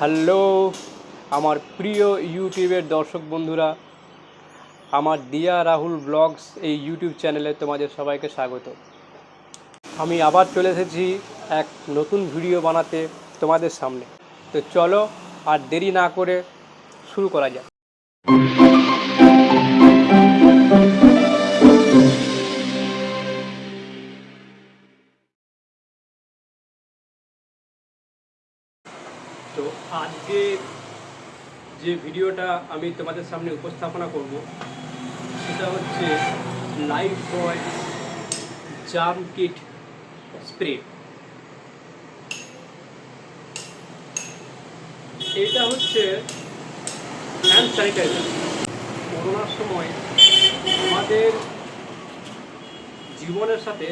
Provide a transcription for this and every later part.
Hello, আমার প্রিয় ইউটিউবের দর্শক বন্ধুরা, আমার দিয়া রাহুল ব্লগস এই ইউটিউব চ্যানেলে তোমাদের সবাইকে স্বাগত। আমি আবার চলে এসেছি এক নতুন ভিডিও বানাতে তোমাদের সামনে। তো চলো আর দেরি না করে শুরু করা যাক। তো আজকে যে ভিডিওটা আমি তোমাদের সামনে উপস্থাপনা করব, সেটা হচ্ছে Lifebuoy germ kill spray এটা হচ্ছে হ্যান্ড স্যানিটাইজার করোনার সময় আমাদের জীবনের সাথে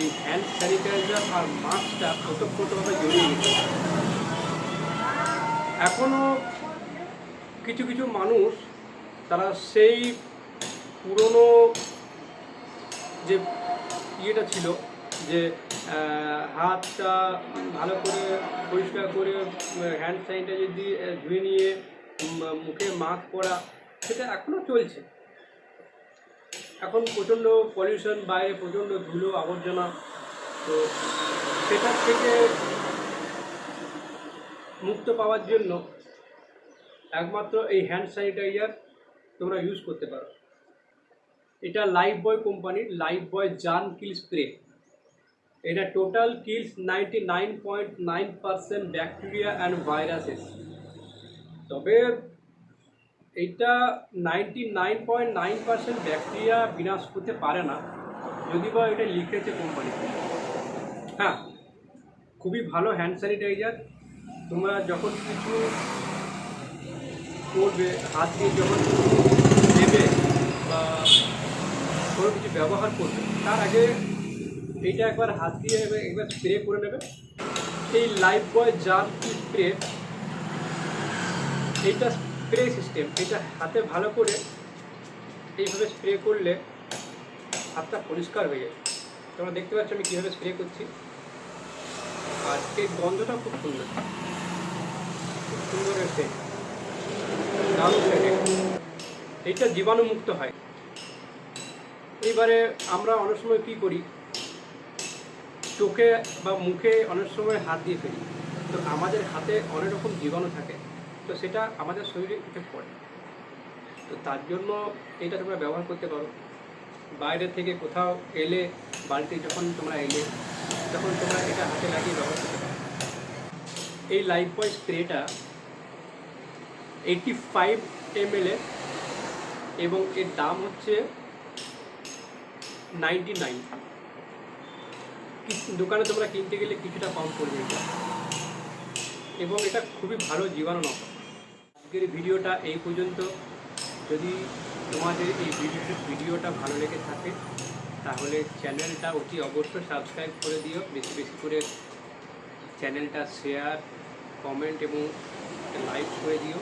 এই হ্যান্ড স্যানিটাইজার আর মাস্কটা ওতপ্রোতভাবে জড়িয়ে গেছে। এখনও কিছু কিছু মানুষ তারা সেই পুরনো যে ইয়েটা ছিল যে হাতটা ভালো করে পরিষ্কার করে হ্যান্ড স্যানিটাইজার দিয়ে ধুয়ে নিয়ে মুখে মাস্ক পরা, সেটা এখনও চলছে। এখন প্রচণ্ড পলিউশন বাইরে প্রচণ্ড ধুলো, আবর্জনা, তো সেটার থেকে মুক্ত পাওয়ার জন্য একমাত্র এই হ্যান্ড স্যানিটাইজার তোমরা ইউজ করতে পারো। এটা লাইফ বয় কোম্পানির Lifebuoy germ kill spray এটা total kills ninety nine point nine percent bacteria and viruses তবে এইটা ninety nine point nine percent bacteria বিনাশ করতে পারে না। যদি বা এটা লিখেছে কোম্পানি হ্যাঁ খুবই ভালো হ্যান্ড স্যানিটাইজার তোমরা যখন কিছু করবে, হাত দিয়ে যখন দেবে বা কোনো কিছু ব্যবহার করবে, তার আগে এইটা একবার হাত দিয়ে একবার স্প্রে করে নেবে। এই লাইফ বয় জার স্প্রে এইটা স্প্রে সিস্টেম এটা হাতে ভালো করে এইভাবে স্প্রে করলে হাতটা পরিষ্কার হয়ে যায়। তোমরা দেখতে পাচ্ছ আমি কীভাবে স্প্রে করছি। আর এই গন্ধটা খুব সুন্দর। খুব সুন্দর লাগে এইটা জীবাণুমুক্ত হয়। এইবারে আমরা অনেক সময় কী করি? চোখে বা মুখে অনেক সময় হাত দিয়ে ফেলি। তো আমাদের হাতে অনেক রকম জীবাণু থাকে, তো সেটা আমাদের শরীরে ইফেক্ট পড়ে। তো তার জন্য এটা তোমরা ব্যবহার করতে পারো। বাইরে থেকে কোথাও এলে বাড়িতে যখন তোমরা এলে, তখন তোমরা এটা হাতে লাগিয়ে ব্যবহার করতে এই লাইফ বয় স্প্রেটা এইটটি ফাইভ এম এবং এর দাম হচ্ছে নাইনটি নাইন দোকানে তোমরা কিনতে গেলে কিছুটা কম পড়বে এবং এটা খুবই ভালো জীবাণু আজকের ভিডিওটা এই পর্যন্ত। যদি তোমাদের এই ভিডিও ভিডিওটা ভালো লেগে থাকে, তাহলে চ্যানেলটা অতি অবশ্যই সাবস্ক্রাইব করে দিও। বেশি বেশি করে চ্যানেলটা শেয়ার কমেন্ট এবং লাইক করে দিও।